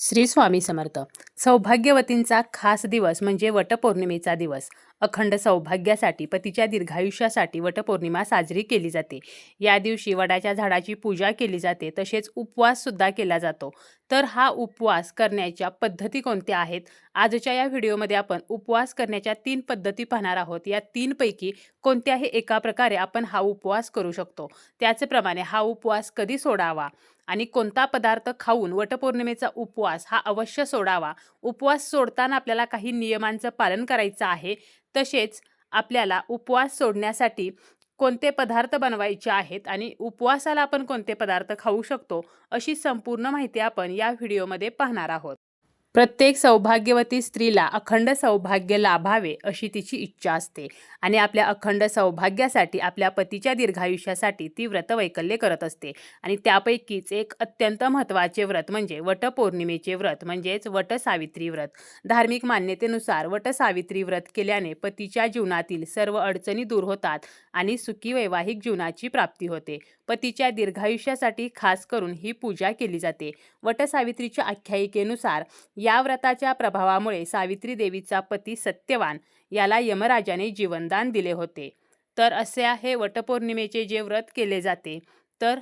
श्री स्वामी समर्थ. सौभाग्यवतींचा खास दिवस म्हणजे वटपौर्णिमेचा दिवस. अखंड सौभाग्यासाठी पतीच्या दीर्घायुष्यासाठी वटपौर्णिमा साजरी केली जाते. या दिवशी वडाच्या झाडाची पूजा केली जाते तसेच उपवाससुद्धा केला जातो. तर हा उपवास करण्याच्या पद्धती कोणत्या आहेत? आजच्या या व्हिडिओमध्ये आपण उपवास करण्याच्या तीन पद्धती पाहणार आहोत. या तीनपैकी कोणत्याही एका प्रकारे आपण हा उपवास करू शकतो. त्याचप्रमाणे हा उपवास कधी सोडावा? आणि कोणता पदार्थ खाऊन वटपौर्णिमेचा उपवास हा अवश्य सोडावा. उपवास सोडताना आपल्याला काही नियमांचं पालन करायचं आहे. तसेच आपल्याला उपवास सोडण्यासाठी कोणते पदार्थ बनवायचे आहेत आणि उपवासाला आपण कोणते पदार्थ खाऊ शकतो अशी संपूर्ण माहिती आपण या व्हिडिओमध्ये पाहणार आहोत. प्रत्येक सौभाग्यवती स्त्रीला अखंड सौभाग्य लाभावे अशी तिची इच्छा असते. आणि आपल्या अखंड सौभाग्यासाठी आपल्या पतीच्या दीर्घायुष्यासाठी ती व्रतवैकल्य करत असते. आणि त्यापैकीच एक अत्यंत महत्त्वाचे व्रत म्हणजे वटपौर्णिमेचे व्रत म्हणजेच वटसावित्री व्रत. धार्मिक मान्यतेनुसार वटसावित्री व्रत केल्याने पतीच्या जीवनातील सर्व अडचणी दूर होतात आणि सुखी वैवाहिक जीवनाची प्राप्ती होते. पतीच्या दीर्घायुष्यासाठी खास करून ही पूजा केली जाते. वटसावित्रीच्या आख्यायिकेनुसार या व्रताच्या प्रभावामुळे सावित्री देवीचा पती सत्यवान याला यमराजाने जीवनदान दिले होते. तर असे हे वटपौर्णिमेचे जे व्रत केले जाते तर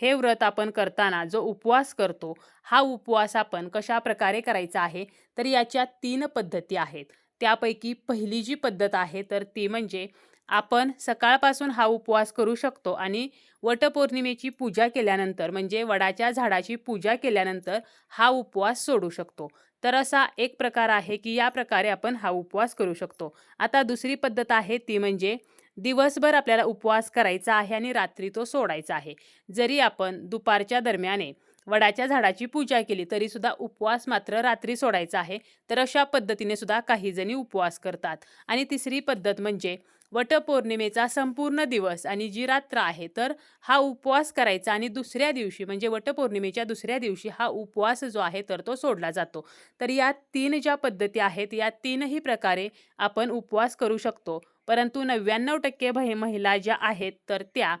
हे व्रत आपण करताना जो उपवास करतो हा उपवास आपण कशा प्रकारे करायचा आहे? तर याच्या तीन पद्धती आहेत. त्यापैकी पहिली जी पद्धत आहे तर ती म्हणजे आपण सकाळपासून हा उपवास करू शकतो आणि वटपौर्णिमेची पूजा केल्यानंतर म्हणजे वडाच्या झाडाची पूजा केल्यानंतर हा उपवास सोडू शकतो. तर असा एक प्रकार आहे की या प्रकारे आपण हा उपवास करू शकतो. आता दुसरी पद्धत आहे ती म्हणजे दिवसभर आपल्याला उपवास करायचा आहे आणि रात्री तो सोडायचा आहे. जरी आपण दुपारच्या दरम्याने वडाच्या झाडाची पूजा केली तरी सुद्धा उपवास मात्र रात्री सोडायचा आहे. तर अशा पद्धतीने सुद्धा काही जणी उपवास करतात. आणि तिसरी पद्धत म्हणजे वटपौर्णिमेचा संपूर्ण दिवस आणि जी रात्र आहे तर हा उपवास करायचा आणि दुसऱ्या दिवशी म्हणजे वटपौर्णिमेच्या दुसऱ्या दिवशी हा उपवास जो आहे तर तो सोडला जातो. तर या तीन ज्या पद्धती आहेत या तीनही प्रकारे आपण उपवास करू शकतो. परंतु नव्याण्णव टक्के भय महिला ज्या आहेत तर त्या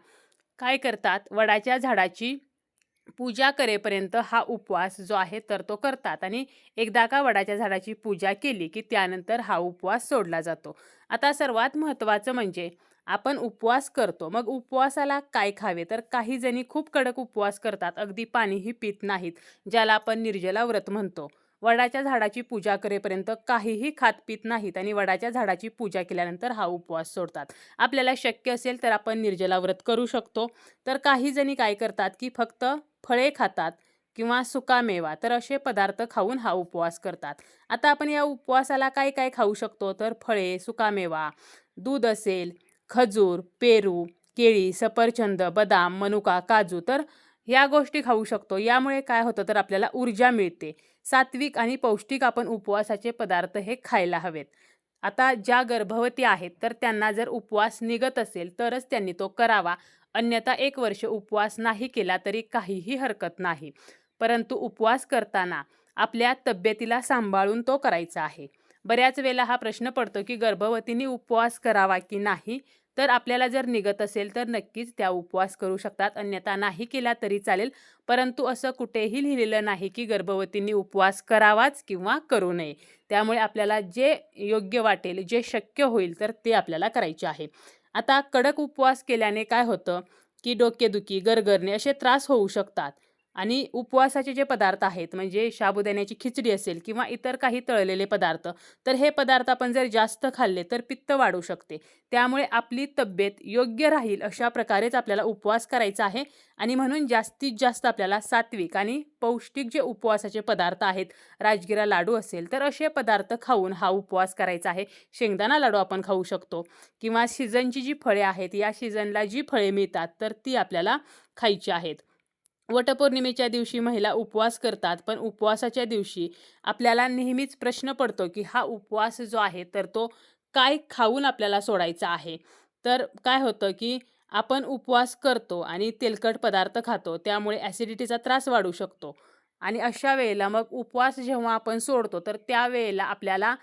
काय करतात? वडाच्या झाडाची पूजा करेपर्यंत हा उपवास जो आहे तर तो करतात. आणि एकदा का वडाच्या झाडाची पूजा केली की त्यानंतर हा उपवास सोडला जातो. आता सर्वात महत्त्वाचं म्हणजे आपण उपवास करतो. मग उपवासाला काय खावे? तर काही जणी खूप कडक उपवास करतात. अगदी पाणीही पित नाहीत ज्याला आपण निर्जला व्रत म्हणतो. वडाच्या झाडाची पूजा करेपर्यंत काहीही खात पित नाहीत आणि वडाच्या झाडाची पूजा केल्यानंतर हा उपवास सोडतात. आपल्याला शक्य असेल तर आपण निर्जला व्रत करू शकतो. तर काही जणी काय करतात की फक्त फळे खातात किंवा सुकामेवा तर असे पदार्थ खाऊन हा उपवास करतात. आता आपण या उपवासाला काय काय खाऊ शकतो? तर फळे सुकामेवा दूध असेल खजूर पेरू केळी सफरचंद बदाम मनुका काजू तर ह्या गोष्टी खाऊ शकतो. यामुळे काय होतं तर आपल्याला ऊर्जा मिळते. सात्विक आणि पौष्टिक आपण उपवासाचे पदार्थ हे खायला हवेत. आता ज्या गर्भवती आहेत तर त्यांना जर उपवास निघत असेल तरच त्यांनी तो करावा. अन्यथा एक वर्ष उपवास नाही केला तरी काहीही हरकत नाही. परंतु उपवास करताना आपल्या तब्येतीला सांभाळून तो करायचा आहे. बऱ्याच वेळेला हा प्रश्न पडतो की गर्भवतींनी उपवास करावा की नाही? तर आपल्याला जर निघत असेल तर नक्कीच त्या उपवास करू शकतात. अन्यथा नाही केला तरी चालेल. परंतु असं कुठेही लिहिलेलं नाही की गर्भवतींनी उपवास करावाच किंवा करू नये. त्यामुळे आपल्याला जे योग्य वाटेल जे शक्य होईल तर ते आपल्याला करायचे आहे. आता कडक उपवास केल्याने काय होतं? की डोकेदुखी गरगरणे असे त्रास होऊ शकतात. आणि उपवासाचे जे पदार्थ आहेत म्हणजे साबुदाण्याची खिचडी असेल किंवा इतर काही तळलेले पदार्थ तर हे पदार्थ आपण जर जास्त खाल्ले तर पित्त वाढू शकते. त्यामुळे आपली तब्येत योग्य राहील अशा प्रकारेच आपल्याला उपवास करायचा आहे आणि म्हणून जास्तीत जास्त आपल्याला सात्विक आणि पौष्टिक जे उपवासाचे पदार्थ आहेत राजगिरा लाडू असेल तर असे पदार्थ खाऊन हा उपवास करायचा आहे. शेंगदाणा लाडू आपण खाऊ शकतो किंवा सीझनची जी फळे आहेत या सीझनला जी फळे मिळतात तर ती आपल्याला खायची आहेत. वटपौर्णिमेच्या दिवशी महिला उपवास करतात पण उपवासाच्या दिवशी आपल्याला नेहमीच प्रश्न पडतो की हा उपवास जो आहे तर तो काय खाऊन आपल्याला सोडायचा आहे? तर काय होतं की आपण उपवास करतो आणि तेलकट पदार्थ खातो त्यामुळे ॲसिडिटीचा त्रास वाढू शकतो. आणि अशा वेळेला मग उपवास जेव्हा आपण सोडतो तर त्यावेळेला आपल्याला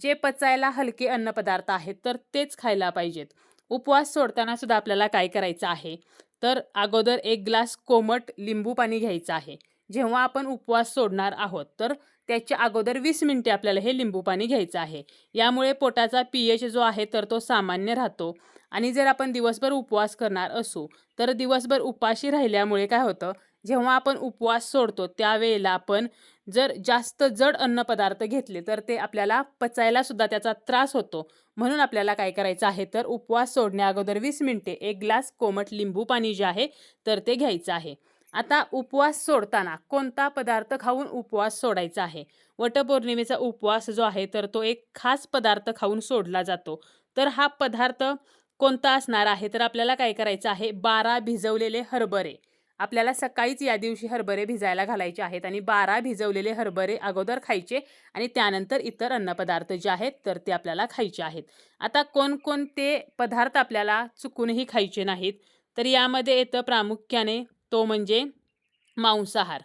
जे पचायला हलके अन्नपदार्थ आहेत तर तेच खायला पाहिजेत. उपवास सोडताना सुद्धा आपल्याला काय करायचं आहे? तर अगोदर एक ग्लास कोमट लिंबू पाणी घ्यायचं आहे. जेव्हा आपण उपवास सोडणार आहोत तर त्याच्या अगोदर वीस मिनिटे आपल्याला हे लिंबू पाणी घ्यायचं आहे. यामुळे पोटाचा पी एच जो आहे तर तो सामान्य राहतो. आणि जर आपण दिवसभर उपवास करणार असू तर दिवसभर उपाशी राहिल्यामुळे काय होतं जेव्हा आपण उपवास सोडतो त्यावेळेला आपण जर जास्त जड अन्नपदार्थ घेतले तर ते आपल्याला पचायला सुद्धा त्याचा त्रास होतो. म्हणून आपल्याला काय करायचं आहे तर उपवास सोडण्या अगोदर वीस मिनिटे एक ग्लास कोमट लिंबू पाणी जे आहे तर ते घ्यायचं आहे. आता उपवास सोडताना कोणता पदार्थ खाऊन उपवास सोडायचा आहे? वटपौर्णिमेचा उपवास जो आहे तर तो एक खास पदार्थ खाऊन सोडला जातो. तर हा पदार्थ कोणता असणार आहे? तर आपल्याला काय करायचं आहे बारा भिजवलेले हरभरे. आपल्याला सकाळीच या दिवशी हरभरे भिजायला घालायचे आहेत आणि बारा भिजवलेले हरभरे अगोदर खायचे आणि त्यानंतर इतर अन्नपदार्थ जे आहेत तर ते आपल्याला खायचे आहेत. आता कोणकोणते पदार्थ आपल्याला चुकूनही खायचे नाहीत तर यामध्ये येतं प्रामुख्याने तो म्हणजे मांसाहार.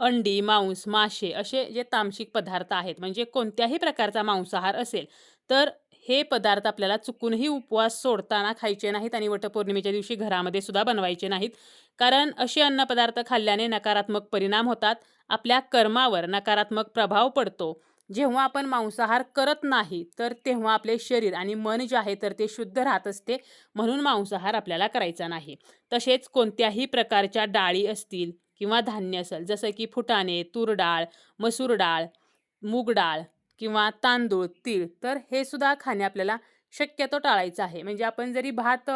अंडी मांस मासे असे जे तामसिक पदार्थ आहेत म्हणजे कोणत्याही प्रकारचा मांसाहार असेल तर हे पदार्थ आपल्याला चुकूनही उपवास सोडताना खायचे नाहीत आणि वटपौर्णिमेच्या दिवशी घरामध्ये सुद्धा बनवायचे नाहीत. कारण असे अन्नपदार्थ खाल्ल्याने नकारात्मक परिणाम होतात. आपल्या कर्मावर नकारात्मक प्रभाव पडतो. जेव्हा आपण मांसाहार करत नाही तर तेव्हा आपले शरीर आणि मन जे आहे तर ते शुद्ध राहत असते. म्हणून मांसाहार आपल्याला करायचा नाही. तसेच कोणत्याही प्रकारच्या डाळी असतील किंवा धान्य असेल जसं की फुटाणे तूर डाळ मसूर डाळ मूग डाळ किंवा तांदूळ तीळ तर हे सुद्धा खाणे आपल्याला शक्यतो टाळायचं आहे. म्हणजे आपण जरी भात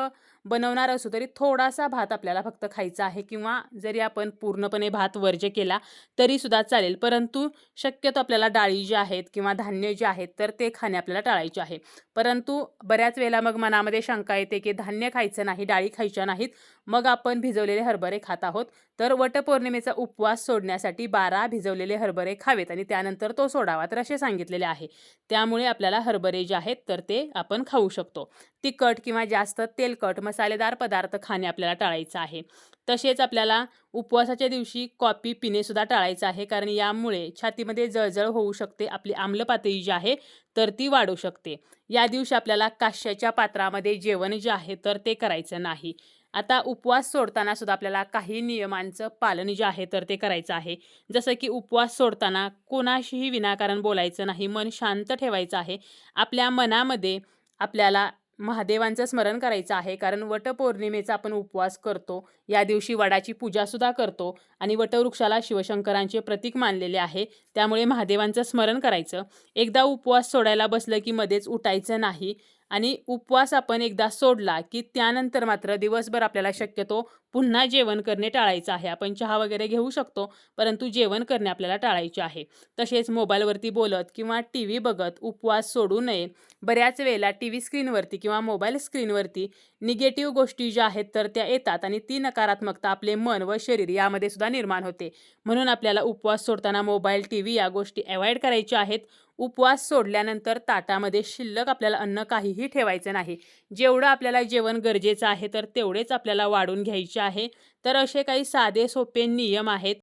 बनवणार असू तरी थोडासा भात आपल्याला फक्त खायचा आहे किंवा जरी आपण पूर्णपणे भात वर्ज्य केला तरी सुद्धा चालेल. परंतु शक्यतो आपल्याला डाळी ज्या आहेत किंवा धान्य जे आहेत तर ते खाणे आपल्याला टाळायचे आहे. परंतु बऱ्याच वेळेला मग मनामध्ये शंका येते की धान्य खायचं नाही डाळी खायच्या नाहीत मग आपण भिजवलेले हरभरे खात आहोत. तर वटपौर्णिमेचा उपवास सोडण्यासाठी बारा भिजवलेले हरभरे खावेत आणि त्यानंतर तो सोडावा तर असे सांगितलेले आहे. त्यामुळे आपल्याला हरभरे जे आहेत तर ते आपण खाऊ शकतो. तिखट किंवा जास्त तेलकट मसालेदार पदार्थ खाणे आपल्याला टाळायचं आहे. तसेच आपल्याला उपवासाच्या दिवशी कॉफी पिणेसुद्धा टाळायचं आहे. कारण यामुळे छातीमध्ये जळजळ होऊ शकते. आपली आम्ल पातळी जी आहे तर ती वाढू शकते. या दिवशी आपल्याला काश्याच्या पात्रामध्ये जेवण जे आहे तर ते करायचं नाही. आता उपवास सोडताना सुद्धा आपल्याला काही नियमांचं पालन जे आहे तर ते करायचं आहे. जसं की उपवास सोडताना कोणाशीही विनाकारण बोलायचं नाही. मन शांत ठेवायचं आहे. आपल्या मनामध्ये आपल्याला महादेवांचं स्मरण करायचं आहे. कारण वटपौर्णिमेचा आपण उपवास करतो. या दिवशी वडाची पूजासुद्धा करतो. आणि वटवृक्षाला शिवशंकरांचे प्रतीक मानलेले आहे. त्यामुळे महादेवांचं स्मरण करायचं. एकदा उपवास सोडायला बसलं की मध्येच उठायचं नाही. आणि उपवास आपण एकदा सोडला की त्यानंतर मात्र दिवसभर आपल्याला शक्यतो पुन्हा जेवण करणे टाळायचं आहे. आपण चहा वगैरे घेऊ शकतो परंतु जेवण करणे आपल्याला टाळायचे आहे. तसेच मोबाईलवरती बोलत किंवा टी व्ही बघत उपवास सोडू नये. बऱ्याच वेळेला टी व्ही स्क्रीनवरती किंवा मोबाईल स्क्रीनवरती निगेटिव्ह गोष्टी ज्या आहेत तर त्या येतात आणि ती नकारात्मकता आपले मन व शरीर यामध्ये सुद्धा निर्माण होते. म्हणून आपल्याला उपवास सोडताना मोबाईल टी व्ही या गोष्टी अवॉइड करायच्या आहेत. उपवास सोडल्यानंतर ताटामध्ये शिल्लक आपल्याला अन्न काहीही ठेवायचं नाही. जेवढं आपल्याला जेवण गरजेचं आहे तर तेवढेच आपल्याला वाढून घ्यायचे आहे. तर असे काही साधे सोपे नियम आहेत.